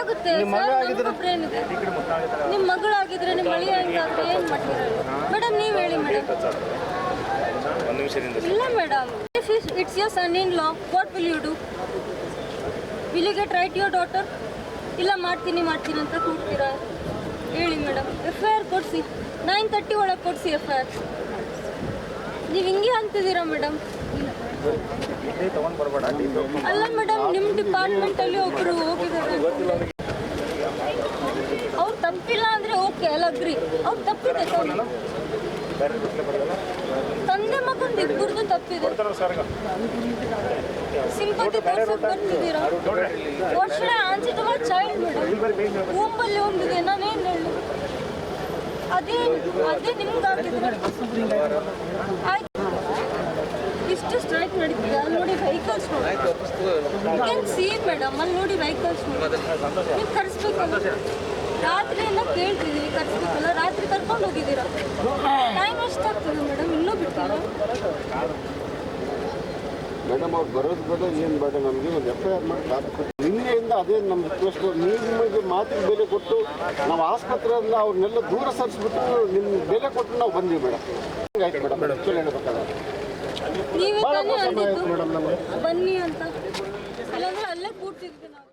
ಏನಾಗುತ್ತೆ ನಿಮ್ಮ ಮಗ ಆಗಿದ್ರೆ? ನಿಮ್ಮ ಮಗಳಾಗಿದ್ರೆ ನಿಮ್ಮ ಮಳಿ ಹೆಂಗಾದ್ರೆ ಏನ್ ಮಾಡ್ತೀರಾ? ಮೇಡಮ್ ನೀವು ಹೇಳಿ ಮೇಡಮ್. ಒಂದು ನಿಮಿಷದಿಂದ ಇಲ್ಲ madam. If it's your son in law what will you do will you get right your daughter ಇಲ್ಲ ಮಾಡ್ತೀನಿ ಮಾಡ್ತೀನಿ ಅಂತ ಕೂಡ್ತೀರಾ ಹೇಳಿ ಮೇಡಮ್. ಎಫ್ ಐ ಆರ್ ಕೊಡಿಸಿ. ನೈನ್ ತರ್ಟಿ ಒಳಗೆ ಕೊಡಿಸಿ ಎಫ್ ಐ ಆರ್ ನೀವು ಹಿಂಗೆ ಅಂತಿದ್ದೀರಾ ಮೇಡಮ್? ಅಲ್ಲ ಮೇಡಮ್ ನಿಮ್ಮ ಡಿಪಾರ್ಟ್ಮೆಂಟಲ್ಲಿ ಒಬ್ಬರು ಹೋಗಿದ್ದಾರೆ ಅವ್ರು ತಪ್ಪಿಲ್ಲ ಅಂದ್ರೆ ಓಕೆ ಅಲ್ಲ ಅಗ್ರಿ. ಅವ್ರು ತಪ್ಪಿದೆ ತಾನೆ. ತಂದೆ ಮಗಂದು ಇಬ್ಬರದು ತಪ್ಪಿದೆ. ಸಿಂಪತಿ ತೋರ್ಸಕ್ ಬರ್ತಿದ್ದೀರಾ? What should I answer to my child madam ರೂಮಲ್ಲಿ ಒಂದಿದೆ, ನಾನೇನು ಹೇಳಿ? ಅದೇ ಅದೇ ನಿಮ್ಗಾಗಿದ್ರೆ ಇಷ್ಟು ಸ್ಟ್ರೈಕ್ ನಡೀತಿದೆ ಅಲ್ಲಿ ನೋಡಿ ವೆಹಿಕಲ್ಸ್ ನೋಡಿ. ಕ್ಯಾನ್ ಸಿ ಮೇಡಮ್ ಅಲ್ಲಿ ನೋಡಿ ವೆಹಿಕಲ್ಸ್ ನೋಡಿ. ನೀವು ಕರೆಸ್ಬೇಕಲ್ಲ ರಾತ್ರಿಯಿಂದ ಕೇಳ್ತಿದ್ದೀವಿ ಕರೆಸ್ಬೇಕಲ್ಲ? ರಾತ್ರಿ ಕರ್ಕೊಂಡು ಹೋಗಿದ್ದೀರಾ? ಟೈಮ್ ಎಷ್ಟಾಗ್ತದೆ ಮೇಡಮ್ ಇನ್ನೂ ಬಿಟ್ಟಿಲ್ಲ ಮೇಡಮ್ ಅವ್ರು ಬರೋದು ಬೇಡ ಏನು ಬೇಡ ನಮಗೆ ಒಂದು ಎಫ್ ಐ ಆರ್ ಮಾಡಿ. ನಿನ್ನೆಯಿಂದ ಅದೇ ನಮ್ಮ ರಿಕ್ವೆಸ್ಟ್ ನಿಮಗೆ ಮಾತಿಗೆ ಬೆಲೆ ಕೊಟ್ಟು ನಾವು ಆಸ್ಪತ್ರೆಯಿಂದ ಅವ್ರನ್ನೆಲ್ಲ ದೂರ ಸರಿಸ್ಬಿಟ್ಟು ನಿಮ್ಮ ಬೆಲೆ ಕೊಟ್ಟು ನಾವು ಬಂದೀವಿ ಮೇಡಮ್ ಆಯ್ತು ಮೇಡಮ್ ಆ್ಯಕ್ಚುಲಿ ಹೇಳ್ಬೇಕಾದ್ರೆ. ನೀವೇ ಬನ್ನಿ ಅಂತ. ಅಲ್ಲೇ ಕೂರ್ತಿದ್ವಿ ನಾವು.